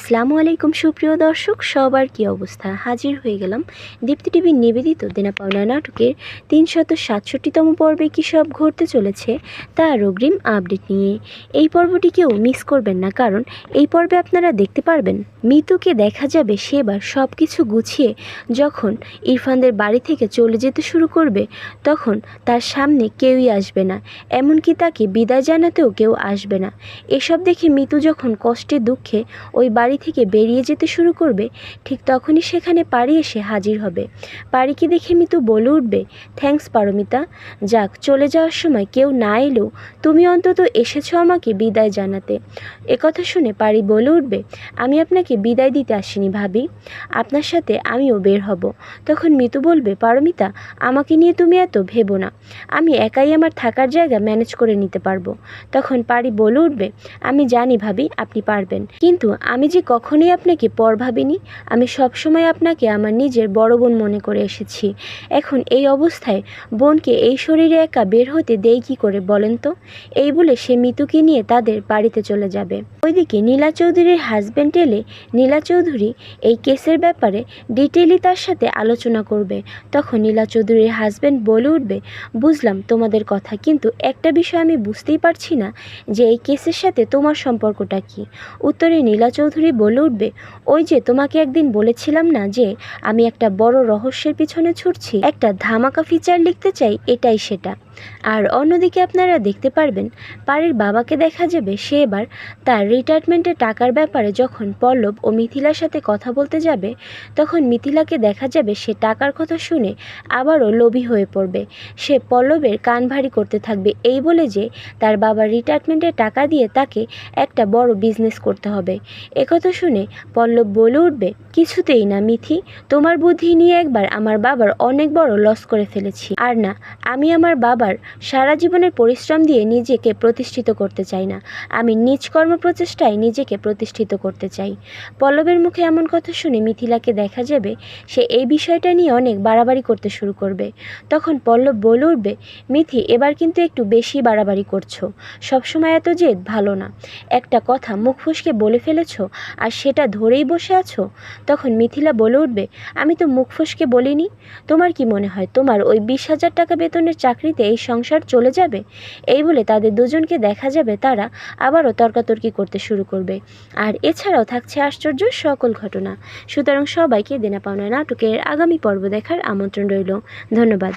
আসসালামু আলাইকুম সুপ্রিয় দর্শক, সবার কি অবস্থা? হাজির হয়ে গেলাম দীপ্তি টিভির নিবেদিত দেনা পাওনা নাটকের তিনশত সাতষট্টিতম পর্বে কী সব ঘটতে চলেছে তার অগ্রিম আপডেট নিয়ে। এই পর্বটি কেউ মিস করবেন না, কারণ এই পর্বে আপনারা দেখতে পারবেন মিতুকে দেখা যাবে সেবার সব কিছু গুছিয়ে যখন ইরফানদের বাড়ি থেকে চলে যেতে শুরু করবে, তখন তার সামনে কেউই আসবে না, এমনকি তাকে বিদায় জানাতেও কেউ আসবে না। এসব দেখে মিতু যখন কষ্টে দুঃখে ওই বাড়ি থেকে বেরিয়ে যেতে শুরু করবে, ঠিক তখনই সেখানে পারি এসে হাজির হবে। পারিকে দেখে মিতু বলে উঠবে, থ্যাঙ্কস পারমিতা, যাক, চলে যাওয়ার সময় কেউ না এলেও তুমি অন্তত এসেছ আমাকে বিদায় জানাতে। একথা শুনে পারি বলে উঠবে, আমি আপনাকে বিদায় দিতে আসিনি ভাবি, আপনার সাথে আমিও বের হব। তখন মিতু বলবে, পারমিতা, আমাকে নিয়ে তুমি এত ভেবো না, আমি একাই আমার থাকার জায়গা ম্যানেজ করে নিতে পারব। তখন পারি বলে উঠবে, আমি জানি ভাবি, আপনি পারবেন, কিন্তু আমি যে কখনোই আপনাকে পর ভাবিনি, আমি সবসময় আপনাকে আমার নিজের বড় বোন মনে করে এসেছি। এখন এই অবস্থায় বোনকে এই শরীরে একা বের হতে দেই কি করে বলেন তো? এই বলে সে মিতুকে নিয়ে তাদের বাড়িতে চলে যাবে। ওইদিকে নীলা চৌধুরীর হাজব্যান্ড এলে নীলা চৌধুরী এই কেসের ব্যাপারে ডিটেইলি তার সাথে আলোচনা করবে। তখন নীলা চৌধুরীর হাজব্যান্ড বলে উঠবে, বুঝলাম তোমাদের কথা, কিন্তু একটা বিষয় আমি বুঝতেই পারছি না যে এই কেসের সাথে তোমার সম্পর্কটা কি। উত্তরে নীলা চৌধুরী বলে উঠবে, ওই যে তোমাকে একদিন বলেছিলাম না যে আমি একটা বড় রহস্যের পিছনে ছুটছি? একটা ধামাকা ফিচার লিখতে চাই, এটাই সেটা। আর অন্যদিকে আপনারা দেখতে পারবেন পাড়ির বাবাকে দেখা যাবে সে এবার তার রিটায়ারমেন্টের টাকার ব্যাপারে যখন পল্লব ও মিথিলার সাথে কথা বলতে যাবে, তখন মিথিলাকে দেখা যাবে সে টাকার কথা শুনে আবারও লোভী হয়ে পড়বে। সে পল্লবের কান ভারী করতে থাকবে এই বলে যে তার বাবার রিটায়ারমেন্টের টাকা দিয়ে তাকে একটা বড় বিজনেস করতে হবে। একথা শুনে পল্লব বলে উঠবে, কিছুতেই না মিথি, তোমার বুদ্ধি নিয়ে একবার আমার বাবার অনেক বড় লস করে ফেলেছি। আর না, আমি আমার বাবার সারা জীবনের পরিশ্রম দিয়ে নিজেকে প্রতিষ্ঠিত করতে চাই না। আমি নিজ কর্ম প্রচেষ্টায় নিজেকে প্রতিষ্ঠিত করতে চাই। পল্লবের মুখে এমন কথা শুনে মিথিলাকে দেখা যাবে, সে এই বিষয়টা নিয়ে অনেক বাড়াবাড়ি করতে শুরু করবে। তখন পল্লব বলে উঠবে, মিথি, এবার কিন্তু একটু বেশি বাড়াবাড়ি করছ। সবসময় এত জেদ, ভালো না। একটা কথা মুখ ফুসকে বলে ফেলেছ আর সেটা ধরেই বসে আছো? তখন মিথিলা বলে উঠবে, আমি তো মুখ ফুসকে বলিনি। তোমার কি মনে হয়, তোমার ওই বিশ হাজার টাকা বেতনের চাকরিতে এই সংসার চলে যাবে? এই বলে তাদের দুজনকে দেখা যাবে, তারা আবারও তর্কাতর্কি করতে শুরু করবে। আর এছাড়াও থাকছে আশ্চর্য সকল ঘটনা। সুতরাং সবাইকে দেনা পাওনা নাটকের আগামী পর্ব দেখার আমন্ত্রণ রইল। ধন্যবাদ।